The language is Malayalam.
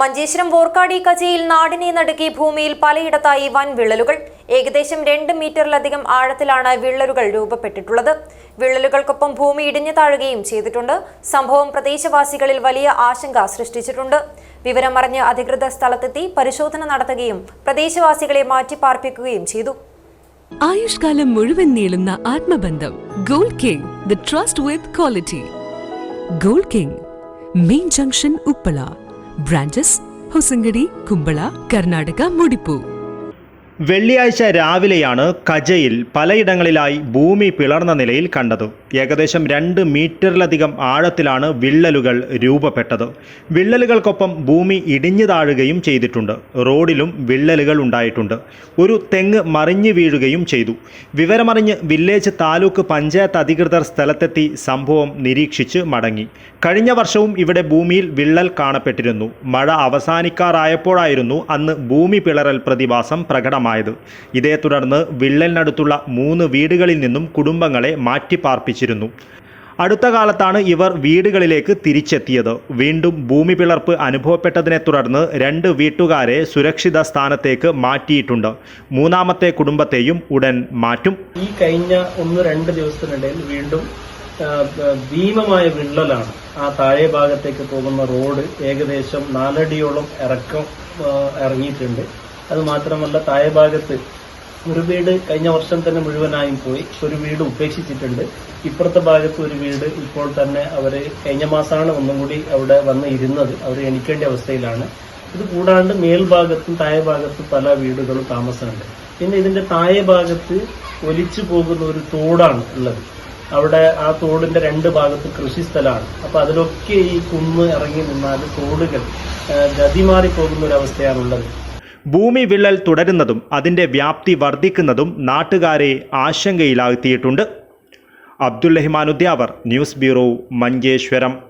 മഞ്ചേശ്വരം വോർക്കാടി കജയിൽ നാടിനെ നടുക്കി ഭൂമിയിൽ പലയിടത്തായി വൻ വിള്ളലുകൾ ഏകദേശം രണ്ട് മീറ്ററിലധികം ആഴത്തിലാണ് വിള്ളലുകൾ രൂപപ്പെട്ടിട്ടുള്ളത്. വിള്ളലുകൾക്കൊപ്പം ഭൂമി ഇടിഞ്ഞു താഴുകയും ചെയ്തിട്ടുണ്ട്. സംഭവം പ്രദേശവാസികളിൽ വലിയ ആശങ്ക സൃഷ്ടിച്ചിട്ടുണ്ട്. വിവരമറിഞ്ഞ് അധികൃത സ്ഥലത്തെത്തി പരിശോധന നടത്തുകയും പ്രദേശവാസികളെ മാറ്റിപ്പാർപ്പിക്കുകയും ചെയ്തു. ആയുഷ്കാലം മുഴുവൻ നീളുന്ന ആത്മബന്ധം gold king the trust with quality gold king main junction Uppala. Branches Hosangadi Kumbla Karnataka Mudipu. വെള്ളിയാഴ്ച രാവിലെയാണ് കജയിൽ പലയിടങ്ങളിലായി ഭൂമി പിളർന്ന നിലയിൽ കണ്ടത്. ഏകദേശം രണ്ട് മീറ്ററിലധികം ആഴത്തിലാണ് വിള്ളലുകൾ രൂപപ്പെട്ടത്. വിള്ളലുകൾക്കൊപ്പം ഭൂമി ഇടിഞ്ഞു താഴുകയും ചെയ്തിട്ടുണ്ട്. റോഡിലും വിള്ളലുകൾ ഉണ്ടായിട്ടുണ്ട്. ഒരു തെങ്ങ് മറിഞ്ഞു വീഴുകയും ചെയ്തു. വിവരമറിഞ്ഞ് വില്ലേജ് താലൂക്ക് പഞ്ചായത്ത് അധികൃതർ സ്ഥലത്തെത്തി സംഭവം നിരീക്ഷിച്ച് മടങ്ങി. കഴിഞ്ഞ വർഷവും ഇവിടെ ഭൂമിയിൽ വിള്ളൽ കാണപ്പെട്ടിരുന്നു. മഴ അവസാനിക്കാറായപ്പോഴായിരുന്നു അന്ന് ഭൂമി പിളറൽ പ്രതിഭാസം പ്രകടമായത് ഇതേ തുടർന്ന് വിള്ളലിനടുത്തുള്ള മൂന്ന് വീടുകളിൽ നിന്നും കുടുംബങ്ങളെ മാറ്റിപ്പാർപ്പിച്ചിരുന്നു. അടുത്ത കാലത്താണ് ഇവർ വീടുകളിലേക്ക് തിരിച്ചെത്തിയത്. വീണ്ടും ഭൂമി പിളർപ്പ് അനുഭവപ്പെട്ടതിനെ തുടർന്ന് രണ്ട് വീട്ടുകാരെ സുരക്ഷിത സ്ഥാനത്തേക്ക് മാറ്റിയിട്ടുണ്ട്. മൂന്നാമത്തെ കുടുംബത്തെയും ഉടൻ മാറ്റും. ഈ കഴിഞ്ഞ ഒന്ന് രണ്ട് ദിവസത്തിനിടയിൽ വീണ്ടും ഭീമമായ വിള്ളലാണ് ആ താഴെ ഭാഗത്തേക്ക് പോകുന്ന റോഡ് ഏകദേശം നാലടിയോളം ഇറക്കം ഇറങ്ങിയിട്ടുണ്ട്. അത് മാത്രമല്ല താഴെ ഭാഗത്ത് ഒരു വീട് കഴിഞ്ഞ വർഷം തന്നെ മുഴുവനായും പോയി. ഒരു വീട് ഉപേക്ഷിച്ചിട്ടുണ്ട്. ഇപ്പുറത്തെ ഭാഗത്ത് ഒരു വീട് ഇപ്പോൾ തന്നെ അവർ കഴിഞ്ഞ മാസമാണ് ഒന്നും കൂടി അവിടെ വന്ന് ഇരുന്നത്. അവർ എണിക്കേണ്ട അവസ്ഥയിലാണ്. ഇത് കൂടാണ്ട് മേൽഭാഗത്തും താഴെ ഭാഗത്തും പല വീടുകളും താമസമുണ്ട്. പിന്നെ ഇതിന്റെ താഴെ ഭാഗത്ത് ഒലിച്ചു പോകുന്ന ഒരു തോടാണ് ഉള്ളത്. അവിടെ ആ തോടിന്റെ രണ്ട് ഭാഗത്ത് കൃഷി സ്ഥലമാണ്. അപ്പൊ അതിലൊക്കെ ഈ കുന്ന് ഇറങ്ങി നിന്നാൽ തോടുകൾ ആ, ഗതി മാറി പോകുന്ന ഒരു അവസ്ഥയാണുള്ളത് ഭൂമി വിള്ളൽ തുടരുന്നതും അതിന്റെ വ്യാപ്തി വർദ്ധിക്കുന്നതും നാട്ടുകാരെ ആശങ്കയിലാഴ്ത്തിയിട്ടുണ്ട്. Abdul Rahman Udyavar news bureau Manjeshwaram.